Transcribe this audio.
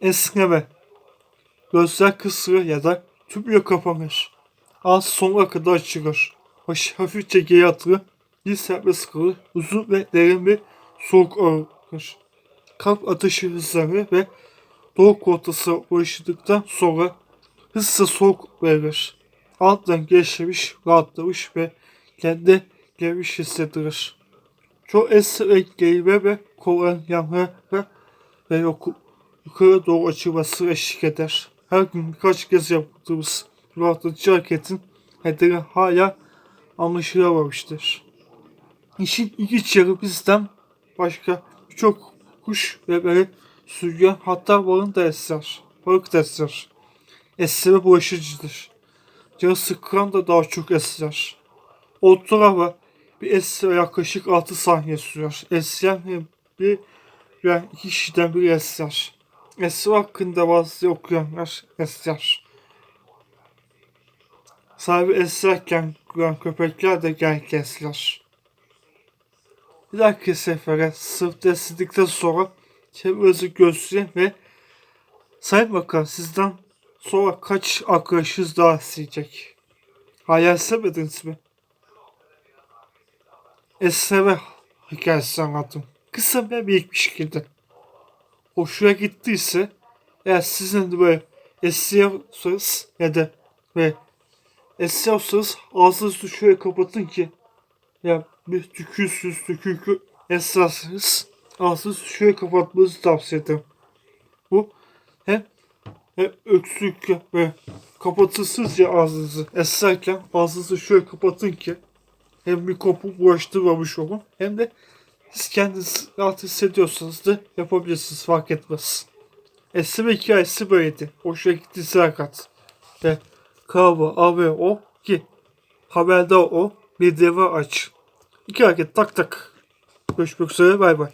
esneme. Gözler kısırır ya da tümüyle kapanır. Ağız sonuna kadar açılır. Baş hafifçe geri atılır. Bir serbest kalır. Uzun ve derin bir soğuk alır. Kalp atışı hızlanır ve doğu koltası ulaşıldıktan sonra hızla soğuk verir. Alttan gevşemiş, rahatlamış ve kendi gelmiş hissedilir. Esir ve geğirme ve kolların yanlara ve yok, yukarı doğru açılması eşlik eder. Her gün birkaç kez yaptığımız rahatlatıcı hareketin nedeni hala anlaşılamamıştır. İşin ilginç yanı bizden başka birçok kuş ve böyle sürüyen hatta balın da esrar. Balık da esrar. Esreme bulaşıcıdır. Canı sıkılan da daha çok esrar. Ortalama bir esra yaklaşık 6 saniye sürer. Hem bir yani iki kişiden biri esrar. Esra hakkında bazı okuyanlar esrar. Sahibi esrarken duran köpekler de genellikle esrar. Bir dahaki sefere sırf destekledikten sonra çevrenizi gösterin ve sayın bakalım sizden sonra kaç arkadaşınız daha isteyecek. Hayal sevmediniz mi? Esreme hikayesi anlattım. Kısa ve büyük bir şekilde. Hoşuna gittiyse eğer sizin de böyle esniyorsanız ya da ve esniyorsanız ağzınızı şöyle kapatın ki ya bir tükürsüz tükürkü esnarsanız ağzınızı şöyle kapatmanızı tavsiye ederim. Bu hem, hem öksürük ve kapatırsınız ya ağzınızı esnerken ağzınızı şöyle kapatın ki hem mikrobu bulaştırmamış olun hem de siz kendiniz rahat hissediyorsanız da yapabilirsiniz fark etmez. Esneme hikayesi böyleydi. Hoşuna gittiyse hakikat. Ve kahve, abi o ki haberde o bir deva aç. İki hareket tak tak. Görüşmek üzere bay bay.